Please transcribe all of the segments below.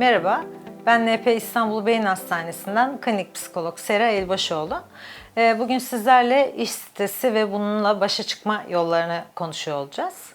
Merhaba, ben NP İstanbul Beyin Hastanesi'nden klinik psikolog Sera Elbaşoğlu. Ee, Bugün sizlerle iş stresi ve bununla başa çıkma yollarını konuşuyor olacağız.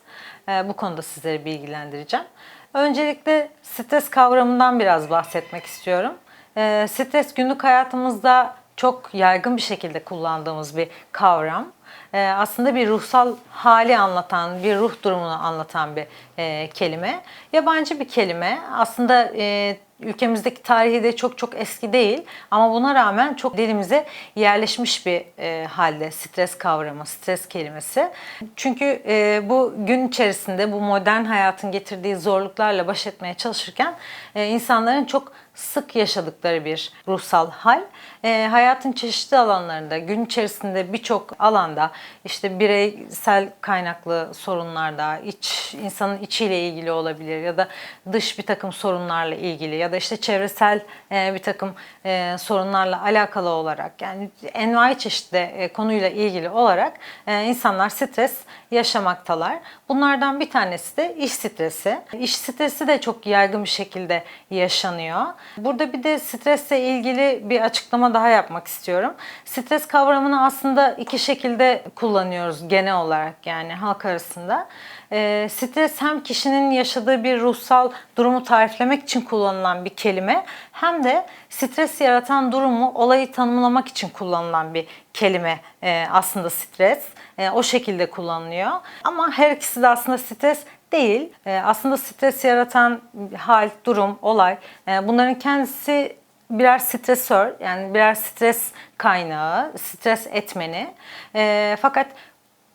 Ee, Bu konuda sizleri bilgilendireceğim. Öncelikle stres kavramından biraz bahsetmek istiyorum. Ee, Stres günlük hayatımızda çok yaygın bir şekilde kullandığımız bir kavram. Ee, aslında bir ruhsal hali anlatan, bir ruh durumunu anlatan bir e, kelime. Yabancı bir kelime. Aslında e, ülkemizdeki tarihi de çok çok eski değil ama buna rağmen çok dilimize yerleşmiş bir e, halde stres kavramı, stres kelimesi. Çünkü e, bu gün içerisinde bu modern hayatın getirdiği zorluklarla baş etmeye çalışırken e, insanların çok sık yaşadıkları bir ruhsal hal. E, hayatın çeşitli alanlarında, gün içerisinde birçok alanda işte bireysel kaynaklı sorunlarda, iç insanın içiyle ilgili olabilir ya da dış bir takım sorunlarla ilgili ya da işte çevresel e, bir takım e, sorunlarla alakalı olarak yani envai çeşitli e, konuyla ilgili olarak e, insanlar stres yaşamaktalar. Bunlardan bir tanesi de iş stresi. İş stresi de çok yaygın bir şekilde yaşanıyor. Burada bir de stresle ilgili bir açıklama daha yapmak istiyorum. Stres kavramını aslında iki şekilde kullanıyoruz genel olarak yani halk arasında. E, stres hem kişinin yaşadığı bir ruhsal durumu tariflemek için kullanılan bir kelime hem de stres yaratan durumu, olayı tanımlamak için kullanılan bir kelime e, aslında stres. E, o şekilde kullanılıyor. Ama her ikisi de aslında stres değil. E, aslında stres yaratan hal, durum, olay e, bunların kendisi birer stresör yani birer stres kaynağı, stres etmeni. E, fakat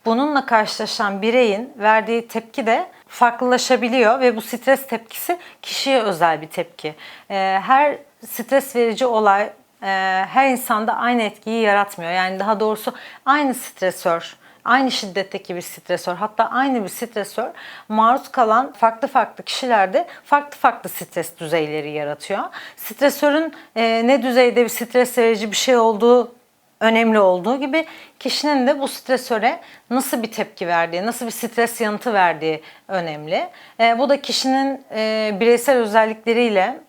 bununla karşılaşan bireyin verdiği tepki de farklılaşabiliyor ve bu stres tepkisi kişiye özel bir tepki. E, her stres verici olay e, her insanda aynı etkiyi yaratmıyor. Yani daha doğrusu aynı stresör aynı şiddetteki bir stresör hatta aynı bir stresör maruz kalan farklı farklı kişilerde farklı farklı stres düzeyleri yaratıyor. Stresörün e, ne düzeyde bir stres verici bir şey olduğu önemli olduğu gibi kişinin de bu stresöre nasıl bir tepki verdiği, nasıl bir stres yanıtı verdiği önemli. E, bu da kişinin e, bireysel özellikleriyle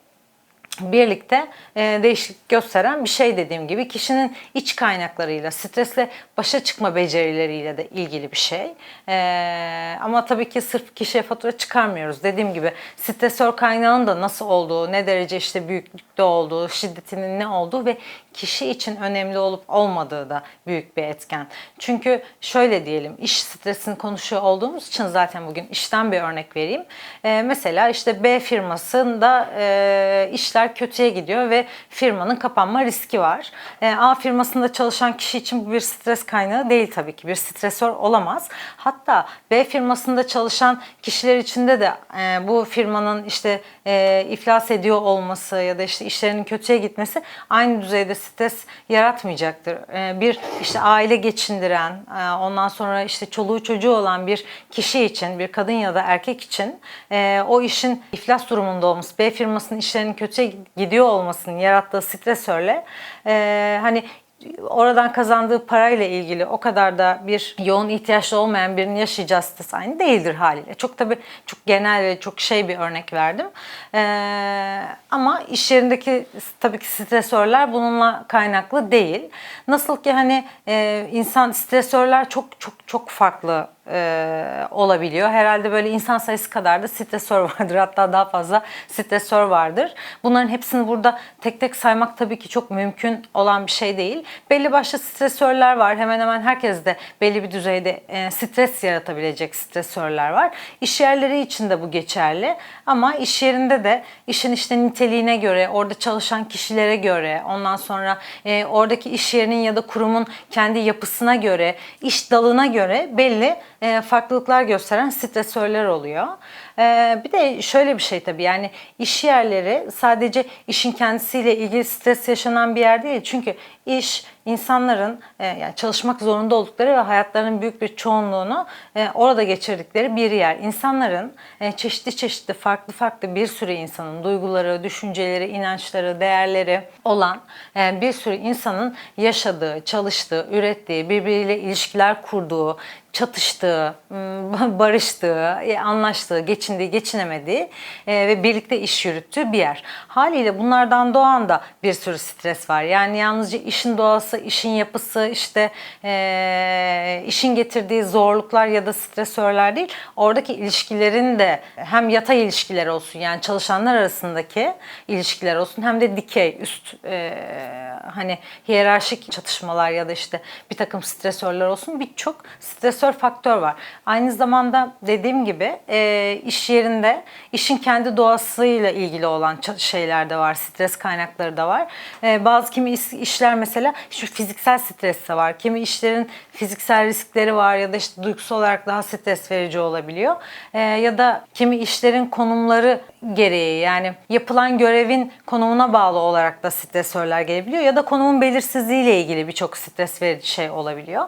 birlikte e, değişiklik gösteren bir şey dediğim gibi kişinin iç kaynaklarıyla, stresle başa çıkma becerileriyle de ilgili bir şey. E, ama tabii ki sırf kişiye fatura çıkarmıyoruz. Dediğim gibi stresör kaynağının da nasıl olduğu, ne derece işte büyüklükte olduğu, şiddetinin ne olduğu ve kişi için önemli olup olmadığı da büyük bir etken. Çünkü şöyle diyelim, iş stresini konuşuyor olduğumuz için zaten bugün işten bir örnek vereyim. E, mesela işte B firmasında e, işler kötüye gidiyor ve firmanın kapanma riski var. E, A firmasında çalışan kişi için bu bir stres kaynağı değil tabii ki. Bir stresör olamaz. Hatta B firmasında çalışan kişiler içinde de e, bu firmanın işte e, iflas ediyor olması ya da işte işlerinin kötüye gitmesi aynı düzeyde stres yaratmayacaktır. E, bir işte aile geçindiren, e, ondan sonra işte çoluğu çocuğu olan bir kişi için, bir kadın ya da erkek için e, o işin iflas durumunda olması, B firmasının işlerinin kötüye gidiyor olmasının yarattığı stresörle e, hani oradan kazandığı parayla ilgili o kadar da bir yoğun ihtiyaçlı olmayan birinin yaşayacağı stres aynı değildir haliyle. Çok tabii çok genel ve çok şey bir örnek verdim. Ee, ama iş yerindeki tabii ki stresörler bununla kaynaklı değil. Nasıl ki hani e, insan stresörler çok çok çok farklı e, olabiliyor. Herhalde böyle insan sayısı kadar da stresör vardır. Hatta daha fazla stresör vardır. Bunların hepsini burada tek tek saymak tabii ki çok mümkün olan bir şey değil. Belli başlı stresörler var. Hemen hemen herkes de belli bir düzeyde e, stres yaratabilecek stresörler var. İş yerleri için de bu geçerli. Ama iş yerinde de işin işte niteliğine göre, orada çalışan kişilere göre, ondan sonra e, oradaki iş yerinin ya da kurumun kendi yapısına göre, iş dalına göre belli farklılıklar gösteren stresörler oluyor. E, bir de şöyle bir şey tabii yani iş yerleri sadece işin kendisiyle ilgili stres yaşanan bir yer değil. Çünkü iş insanların e, yani çalışmak zorunda oldukları ve hayatlarının büyük bir çoğunluğunu e, orada geçirdikleri bir yer. İnsanların e, çeşitli çeşitli farklı farklı bir sürü insanın duyguları, düşünceleri, inançları, değerleri olan bir sürü insanın yaşadığı, çalıştığı, ürettiği, birbiriyle ilişkiler kurduğu, çatıştığı, barıştığı, anlaştığı, geçindiği, geçinemediği e, ve birlikte iş yürüttüğü bir yer. Haliyle bunlardan doğan da bir sürü stres var. Yani yalnızca işin doğası, işin yapısı, işte e, işin getirdiği zorluklar ya da stresörler değil. Oradaki ilişkilerin de hem yatay ilişkiler olsun yani çalışanlar arasındaki ilişkiler olsun hem de dikey, üst e, hani hiyerarşik çatışmalar ya da işte bir takım stresörler olsun birçok stresör faktör var. Aynı zamanda dediğim gibi e, iş yerinde işin kendi doğasıyla ilgili olan şeyler de var, stres kaynakları da var. E, bazı kimi iş- işler mesela şu fiziksel stres de var. Kimi işlerin fiziksel riskleri var ya da işte duygusal olarak daha stres verici olabiliyor. E, ya da kimi işlerin konumları gereği yani yapılan görevin konumuna bağlı olarak da stresörler gelebiliyor ya da konumun belirsizliğiyle ilgili birçok stres verici şey olabiliyor.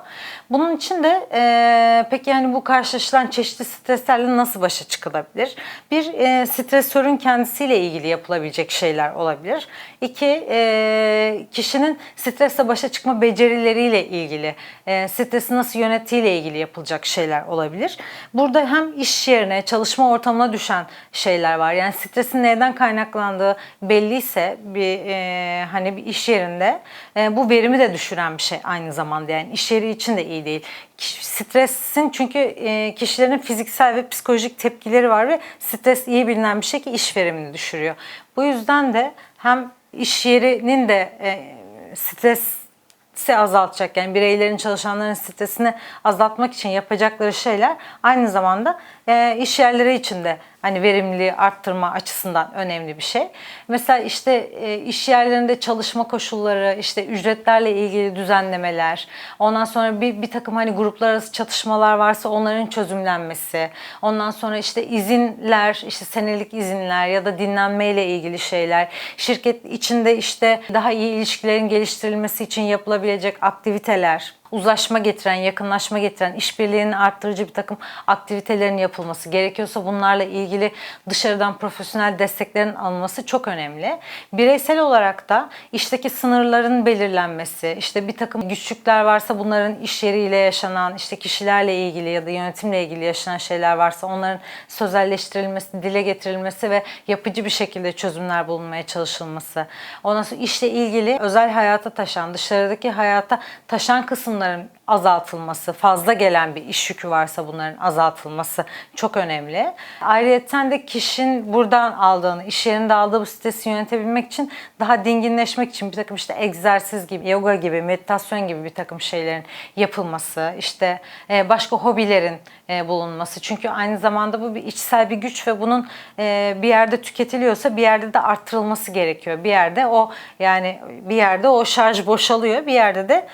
Bunun için de e, peki yani bu karşılaşılan çeşitli streslerle nasıl başa çıkılabilir? Bir e, stresörün kendisiyle ilgili yapılabilecek şeyler olabilir. İki e, kişinin stresle başa çıkma becerileriyle ilgili, e, stresi nasıl yönettiğiyle ilgili yapılacak şeyler olabilir. Burada hem iş yerine, çalışma ortamına düşen şeyler var. Yani stresin neden kaynaklandığı belliyse bir e, hani bir iş yerinde e, bu verimi de düşüren bir şey aynı zamanda. Yani iş yeri için de iyi değil. Stresin çünkü e, kişilerin fiziksel ve psikolojik tepkileri var ve stres iyi bilinen bir şey ki iş verimini düşürüyor. Bu yüzden de hem iş yerinin de e, stresi azaltacak yani bireylerin çalışanların stresini azaltmak için yapacakları şeyler aynı zamanda e, iş yerleri için de hani verimliliği arttırma açısından önemli bir şey. Mesela işte e, iş yerlerinde çalışma koşulları, işte ücretlerle ilgili düzenlemeler, ondan sonra bir, bir takım hani gruplar arası çatışmalar varsa onların çözümlenmesi, ondan sonra işte izinler, işte senelik izinler ya da dinlenmeyle ilgili şeyler, şirket içinde işte daha iyi ilişkilerin geliştirilmesi için yapılabilecek aktiviteler, uzlaşma getiren, yakınlaşma getiren, işbirliğini arttırıcı bir takım aktivitelerin yapılması gerekiyorsa bunlarla ilgili dışarıdan profesyonel desteklerin alınması çok önemli. Bireysel olarak da işteki sınırların belirlenmesi, işte bir takım güçlükler varsa bunların iş yeriyle yaşanan, işte kişilerle ilgili ya da yönetimle ilgili yaşanan şeyler varsa onların sözelleştirilmesi, dile getirilmesi ve yapıcı bir şekilde çözümler bulunmaya çalışılması. Ondan sonra işle ilgili özel hayata taşan, dışarıdaki hayata taşan onların azaltılması, fazla gelen bir iş yükü varsa bunların azaltılması çok önemli. Ayrıca de kişinin buradan aldığını, iş yerinde aldığı bu stresi yönetebilmek için daha dinginleşmek için bir takım işte egzersiz gibi, yoga gibi, meditasyon gibi bir takım şeylerin yapılması, işte e, başka hobilerin e, bulunması. Çünkü aynı zamanda bu bir içsel bir güç ve bunun e, bir yerde tüketiliyorsa bir yerde de arttırılması gerekiyor. Bir yerde o yani bir yerde o şarj boşalıyor, bir yerde de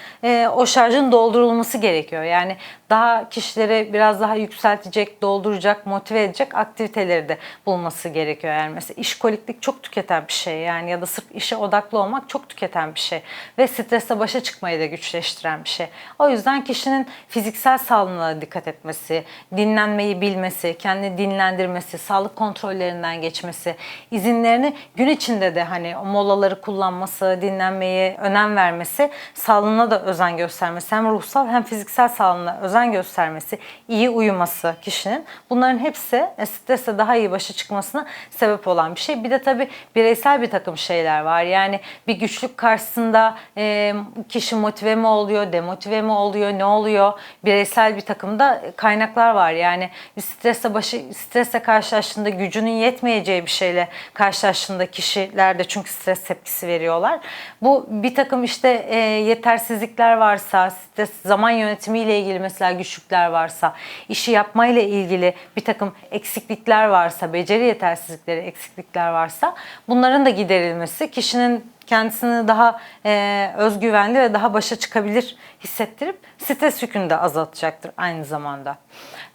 o şarjın doldurulması gerekiyor. Yani daha kişileri biraz daha yükseltecek, dolduracak, motive edecek aktiviteleri de bulması gerekiyor. Yani mesela işkoliklik çok tüketen bir şey yani ya da sırf işe odaklı olmak çok tüketen bir şey ve stresle başa çıkmayı da güçleştiren bir şey. O yüzden kişinin fiziksel sağlığına dikkat etmesi, dinlenmeyi bilmesi, kendini dinlendirmesi, sağlık kontrollerinden geçmesi, izinlerini gün içinde de hani o molaları kullanması, dinlenmeye önem vermesi, sağlığına da özen göstermesi, hem ruhsal hem fiziksel sağlığına özen göstermesi, iyi uyuması kişinin bunların hepsi e, stresle daha iyi başa çıkmasına sebep olan bir şey. Bir de tabii bireysel bir takım şeyler var. Yani bir güçlük karşısında e, kişi motive mi oluyor, demotive mi oluyor, ne oluyor? Bireysel bir takım da kaynaklar var. Yani bir stresle başı stresle karşılaştığında gücünün yetmeyeceği bir şeyle karşılaştığında kişiler de çünkü stres tepkisi veriyorlar. Bu bir takım işte e, yetersizlikler varsa, stres zaman yönetimiyle ilgili mesela güçlükler varsa, işi yapmayla ilgili bir takım eksiklikler varsa, beceri yetersizlikleri, eksiklikler varsa bunların da giderilmesi kişinin kendisini daha e, özgüvenli ve daha başa çıkabilir hissettirip stres yükünü de azaltacaktır aynı zamanda.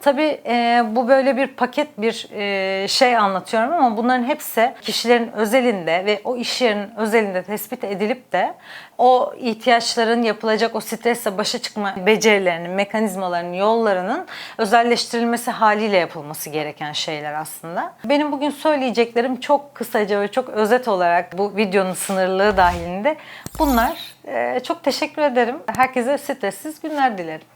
Tabii e, bu böyle bir paket bir e, şey anlatıyorum ama bunların hepsi kişilerin özelinde ve o iş yerinin özelinde tespit edilip de o ihtiyaçların yapılacak o stresle başa çıkma becerilerinin, mekanizmalarının, yollarının özelleştirilmesi haliyle yapılması gereken şeyler aslında. Benim bugün söyleyeceklerim çok kısaca ve çok özet olarak bu videonun sınırlılığı dahilinde bunlar. Çok teşekkür ederim. Herkese stressiz günler dilerim.